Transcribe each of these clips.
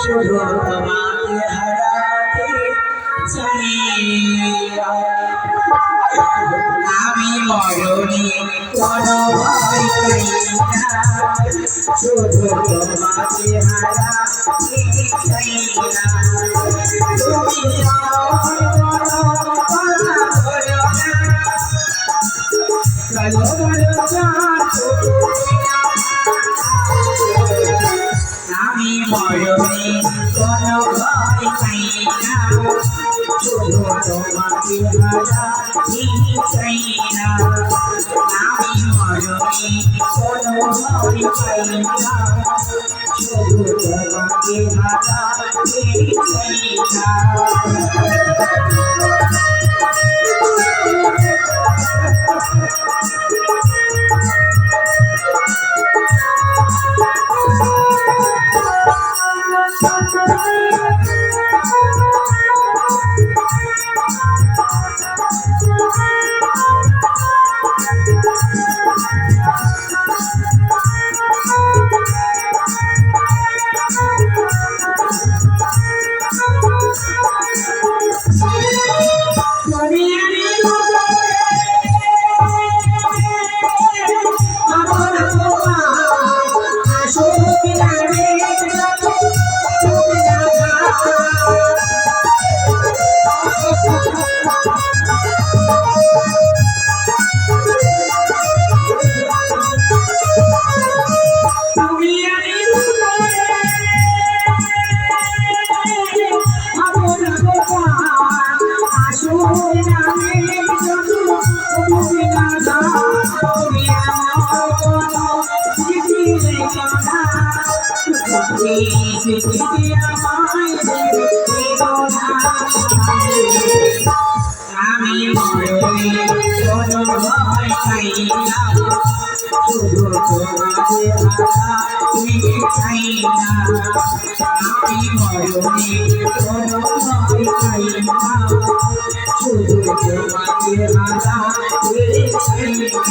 শুধু তোমাকে হারাতে চাই। আমি মরণি কোনো ভয় শুধু তোমাকে হারাতে চাই শুধু তোমাকে হারাতে চাই না আমি মরণে কোনো ভয় পাই না শুধু তোমাকে হারাতে চাই না আমি মরণে কোনো ভয় পাই না শুধু তোমাকে হারাতে চাই না আমি মরণে আমি ময়ূরী কোনো ভয় পাই না শুধু তোমাকে হারাতে চাই না আমি ময়ূরী কোনো ভয় পাই না শুধু তোমাকে হারাতে চাই না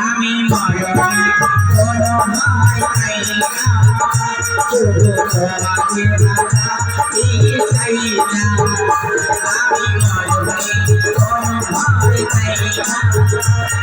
আমি মরণে কোনো ভয় পাই না শুধু তোমাকে হারাতে চাই না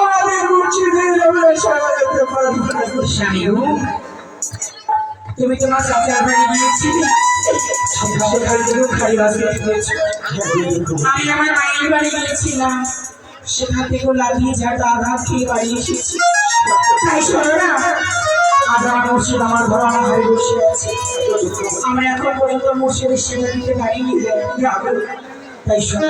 আমাদের মুর্শিদের আমরা সারা যেতে পারব না স্বামী গো তুমি তোমার চাচার বাড়ি গিয়েছিলে সেখানে তুমি খাই বাসে আমি আমার মায়ের বাড়ি গিয়েছিলাম। সেখান থেকে লাগিয়ে ঝাড় আঘাত খেয়ে বাড়ি এসেছি। তাই শোনো না আমার মুর্শিদ আমার ঘর, আমার ঘরে বসে আছে। আমরা এখন পর্যন্ত মুর্শিদের সেবা দিতে পারিনি তাই শোনো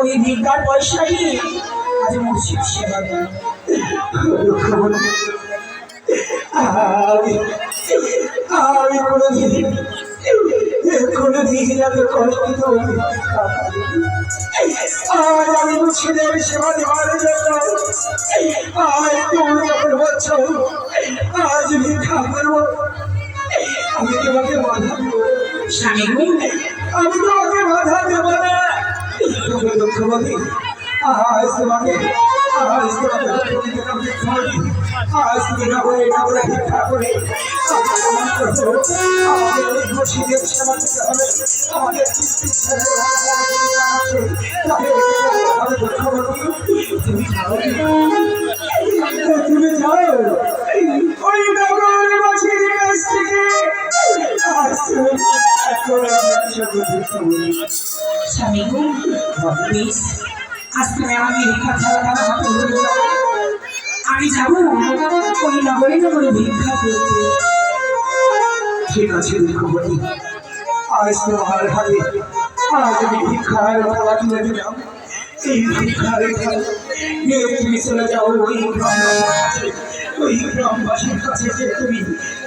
ওই ভিক্ষার পয়সা নিয়ে আজ মুর্শিদ সেবা আমি আমি কোনোদিন কোনোদিন এত কষ্ট আজ আমি মুর্শিদের সেবা দেওয়ার জন্য আজ তুমি যখন বলছো আজ ভিক্ষা করব আমি তোমাকে বাধা স্বামী আমি তোমাকে বাধা দেব না তুমি দুঃখবতী আজ তোমাকে আজ তোমাকে আজ তুমি করে না ভিক্ষা করে হবে তুমি যাও স্বামী গো, প্লিজ আজ তুমি আমাকে ভিক্ষা খাওয়াটা হাতে। আমি যাব ওই নগরে নগরে ভিক্ষা করতে। ঠিক আছে দুঃখবতী আজ তোমার হাতে আজ আমি ভিক্ষার খেলা তুলে দিলাম। এই ভিক্ষার খেলা নিয়ে তুমি চলে যাও ওই গ্রামবাসী। ওই গ্রামবাসীর কাছে যে তুমি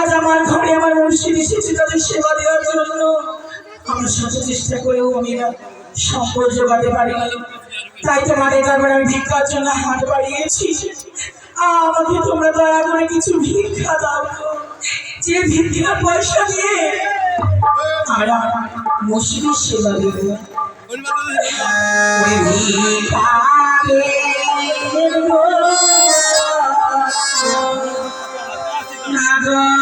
আজ আমার ঘরে আমার মুর্শিদ এসেছে তাদের সেবা দেওয়ার জন্য। আমরা শত চেষ্টা করেও আমি না সম্পদ জোগাতে পারিনি। তাই তোমাদের তারপরে আমি ভিক্ষার জন্য হাত বাড়িয়েছি। আমাকে তোমরা দয়া করে কিছু ভিক্ষা দাও। যে ভিক্ষা পয়সা দিয়ে আমরা মসজিদের সেবা দেব। না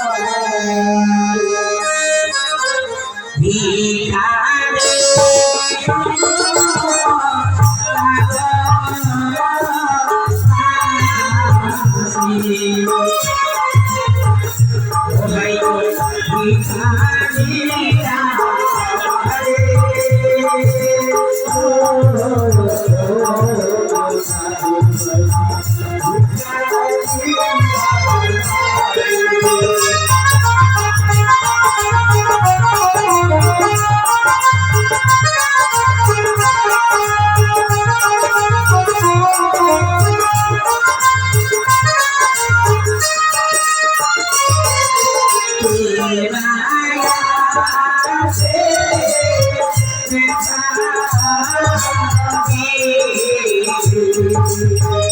Oh,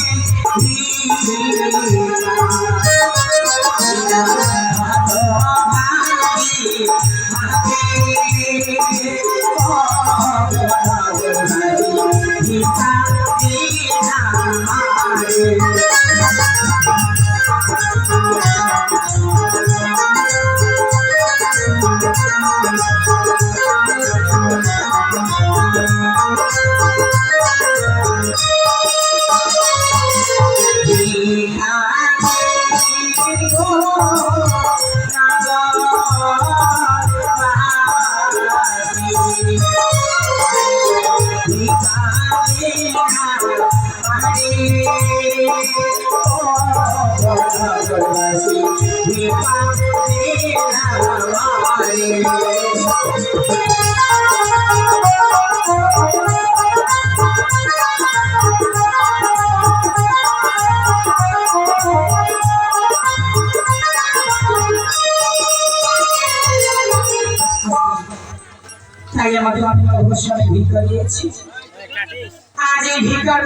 তাই আমাদের আমি অবসরে ভিক্ষা দিয়েছি। আজ এই ভিক্ষার